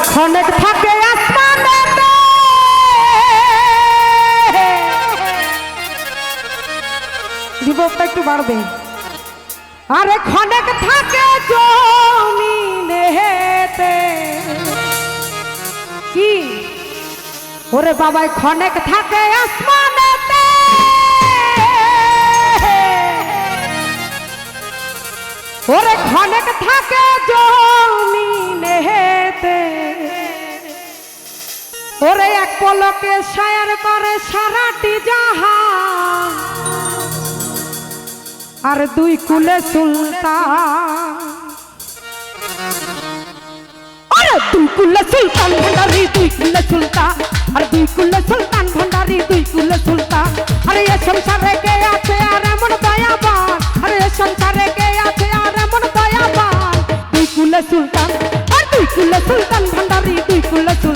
ক্ষণেক থাকে আসমানেতে রিভবটা একটু বাড়বে। আরে ক্ষণেক থাকে জমিনেতে কি? ওরে বাবাই ক্ষণেক থাকে আসমানেতে ওরে ক্ষণেক থাকে জমিনেতে পলকে শায়ার করে সারাটি জাহান। আর দুই কুলে সুলতান। দুই কুলে সুলতান, ভান্ডারি দুই কুলে সুলতান। আর দুই কুলে সুলতান, ভান্ডারি দুই কুলে সুলতান। আরে এ সংসারে কে আছে আর এমন দয়াবান? আরে এ সংসারে কে আছে আর এমন দয়াবান? দুই কুলে সুলতান, আর দুই কুলে সুলতান দুই কুলে সুলতান।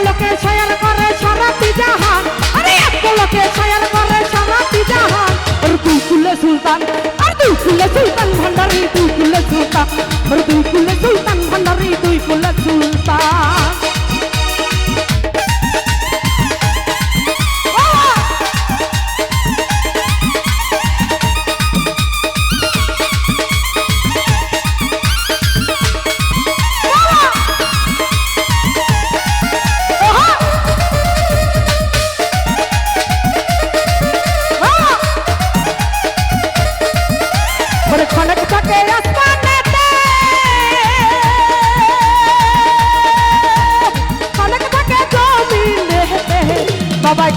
পলকে ছায়ার করে সারাটি জাহান আরে এত লোকে ছায়ার করে সারাটি জাহান আর তুই কুলে সুলতান, আর তুই কুলে সুলতান ভান্ডারি তুই কুলে সুলতান, আর তুই কুলে সুলতান।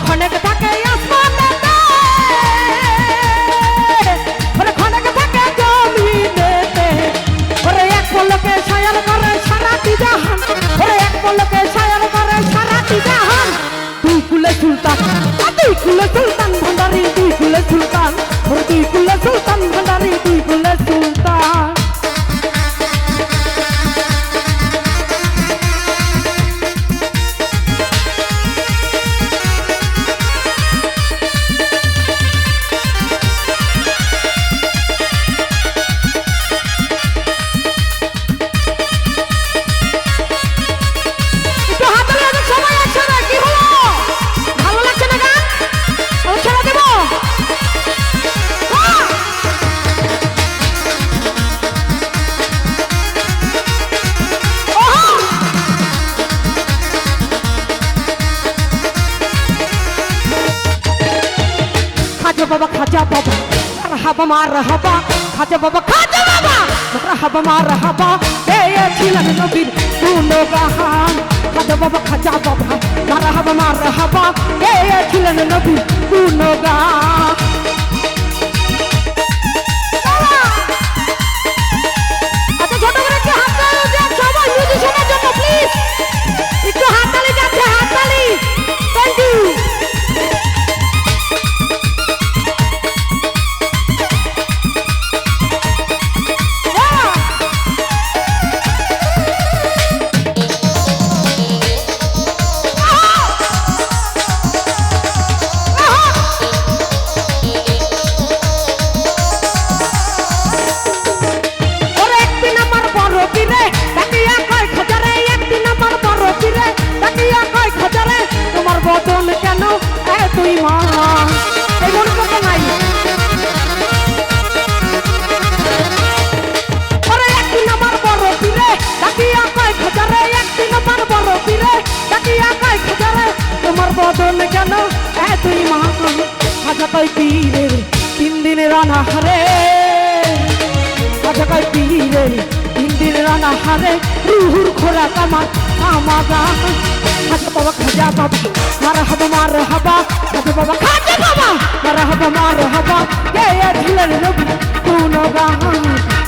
বাবাই খাজা বাবা খাজা বাবা। রাহাবা মা রাহাবা খাজা বাবা খাজা বাবা। রাহাবা মা রাহাবা পেয়েছিলেন নবীর গুণগান। খাজা বাবা খাজা বাবা রাহাবা মা রাহাবা পেয়েছিলেন নবীর গুণগান। খাজা কয় পীরে, তিন দিনের রানা হারে আজ কয় পীরে, তিন দিন রানা হারে রুহুর খোরা কামান আমাগা। খাজা বাবা খাজা বাবা, মার হাবা মার হাবা। খাজা বাবা খাজা বাবা, মার হাবা মার হাবা। কে ছিলেন নবী? কোন গান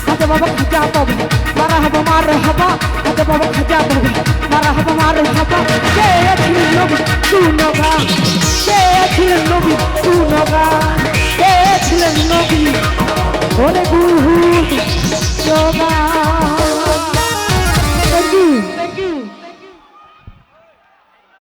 খাজা বাবা খাজা বাবা, মার হাবা মার হাবা। খাজা বাবা খাজা বাবা, মার হাবা মার হাবা। কে ছিলেন নবী? কোন গান কে ছিলেন নবী?